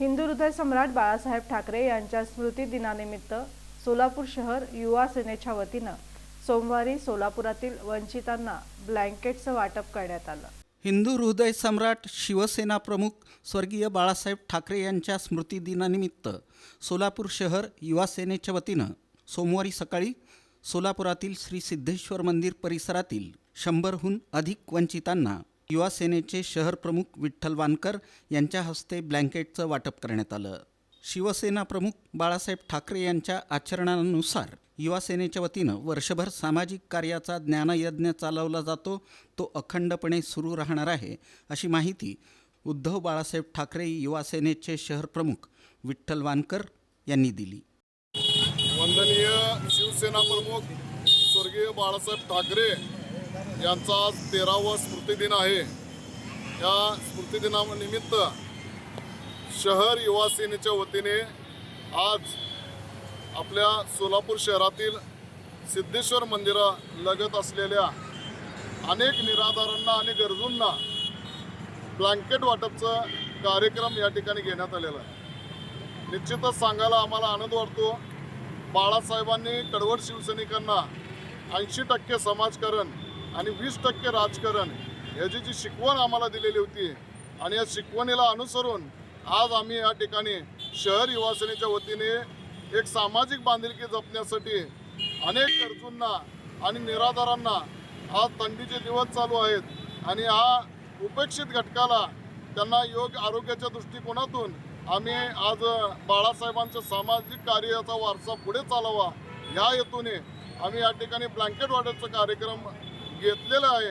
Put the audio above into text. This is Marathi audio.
हिंदू हृदय सम्राट बाळासाहेब ठाकरे यांच्या स्मृतिदिनानिमित्त सोलापूर शहर युवा सेनेच्या वतीनं सोमवारी सोलापुरातील वंचितांना ब्लँकेटचं वाटप करण्यात आलं. हिंदू हृदय सम्राट शिवसेना प्रमुख स्वर्गीय बाळासाहेब ठाकरे यांच्या स्मृतिदिनानिमित्त सोलापूर शहर युवा सेनेच्या वतीनं सोमवारी सकाळी सोलापुरातील श्री सिद्धेश्वर मंदिर परिसरातील शंभरहून अधिक वंचितांना युवा सेनेचे शहर प्रमुख विठ्ठल वानकर यांच्या हस्ते ब्लँकेटचं वाटप करण्यात आलं. शिवसेना प्रमुख बाळासाहेब ठाकरे यांच्या आचरणानुसार युवा सेनेच्या वतीनं वर्षभर सामाजिक कार्याचा ज्ञानयज्ञ चालवला जातो तो अखंडपणे सुरू राहणार आहे अशी माहिती उद्धव बाळासाहेब ठाकरे युवा सेनेचे शहर प्रमुख विठ्ठल वानकर यांनी दिली. वंदनीय शिवसेना प्रमुख स्वर्गीय बाळासाहेब ठाकरे यांचा आज तेरावा स्मृतिदिन आहे. या स्मृतिदिनानिमित्त शहर युवा सेनेच्या वतीने आज आपल्या सोलापूर शहरातील सिद्धेश्वर मंदिरा लगत असलेल्या अनेक निराधारांना आणि गरजूंना ब्लँकेट वाटपचं कार्यक्रम या ठिकाणी घेण्यात आलेला आहे. निश्चितच सांगायला आम्हाला आनंद वाटतो. बाळासाहेबांनी कडवट शिवसैनिकांना ऐंशी टक्के समाजकारण आणि वीस टक्के राजकारण ह्याची जी शिकवण आम्हाला दिलेली होती आणि या शिकवणीला अनुसरून आज आम्ही या ठिकाणी शहर युवा सेनेच्या वतीने एक सामाजिक बांधिलकी जपण्यासाठी अनेक गरजूंना आणि निराधारांना आज थंडीचे दिवस चालू आहेत आणि हा उपेक्षित घटकाला त्यांना योग्य आरोग्याच्या दृष्टिकोनातून आम्ही आज बाळासाहेबांच्या सामाजिक कार्याचा वारसा पुढे चालावा या हेतूने आम्ही या ठिकाणी ब्लँकेट वाटपचा कार्यक्रम घेतलेलं आहे.